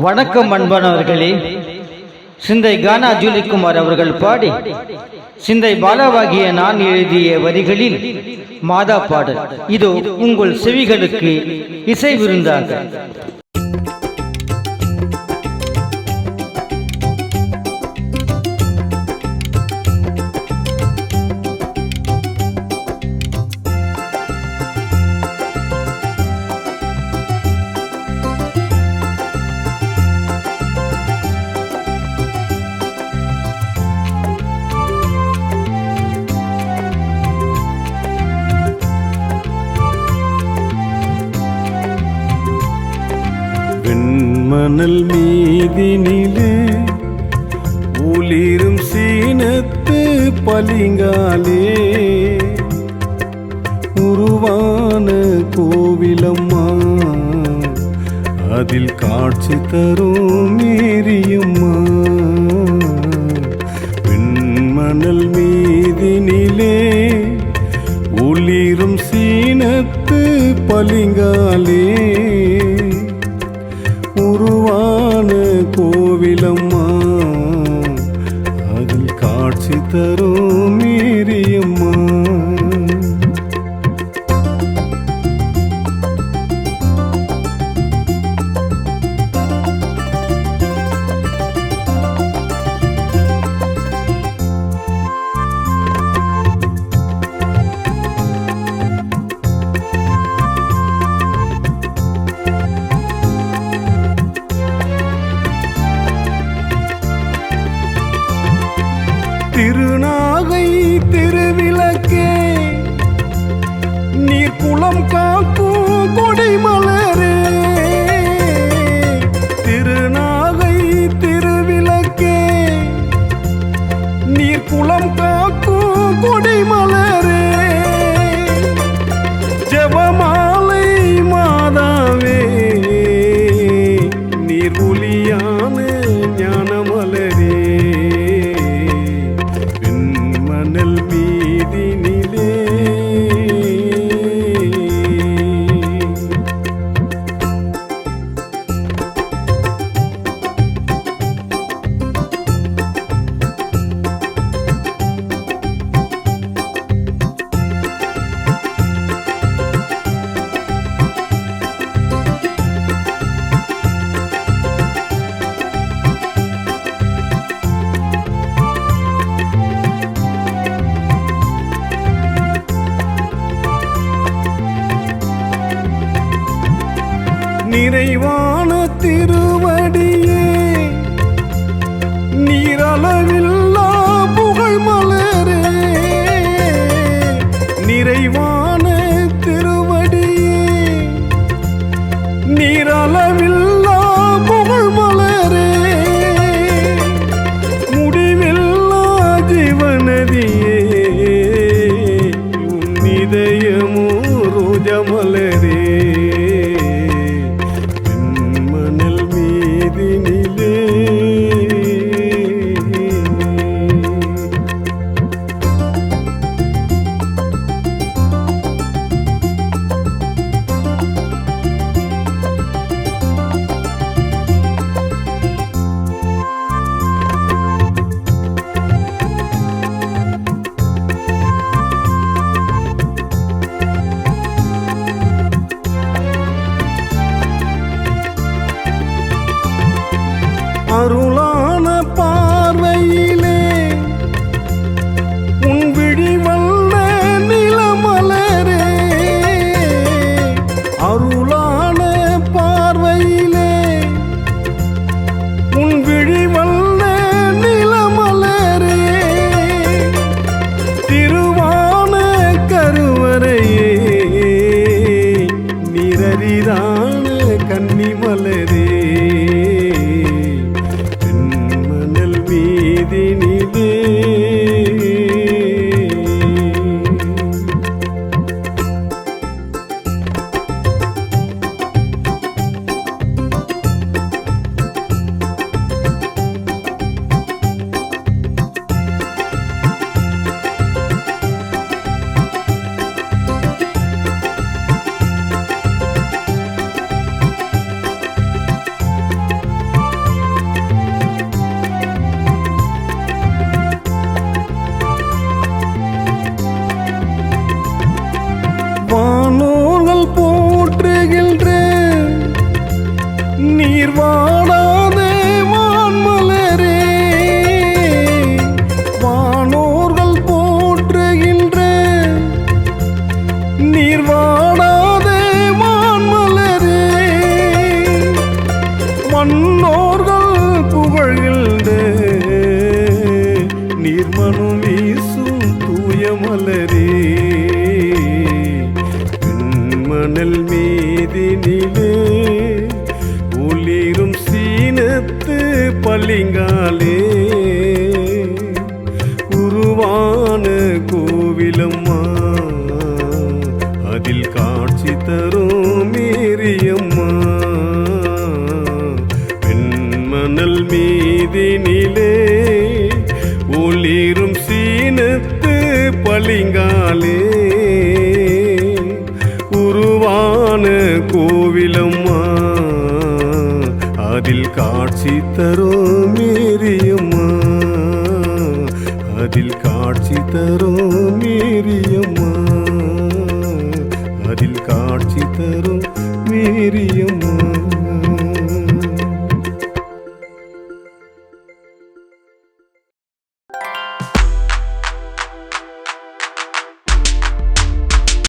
வணக்கம் அன்பானவர்களே. சிந்தை கானா ஜூலிக்குமார் அவர்கள் பாடி. சிந்தை பாலாவாகிய நான் எழுதிய வரிகளில் மாதா பாடல். இதோ உங்கள் செவிகளுக்கு இசை விருந்தாக. மணல் மீதினிலே ஒளிரும் சீனத்து பலிங்காலே உருவான கோவிலம்மா அதில் காட்சி தரும் மீறியம்மா வெண்மணல் மீதினிலே ஒளிரும் சீனத்து பலிங்காலே காக்கும் நிறைவான Harun Sevdiğin தூய மலரே மணல் மீதினிலே ஒளிரும் சீனத்து பளிங்காலே. உருவான கோவிலம்மா அதில் காட்சி தரும் மேரியம்மா. வெண்மணல் பளிங்காலே உருவான கோவிலம்மா அதில் காட்சி தரும் மேரியம்மா அதில் காட்சி தரும் மேரியம்மா அதில் காட்சி தரும் மேரியம்மா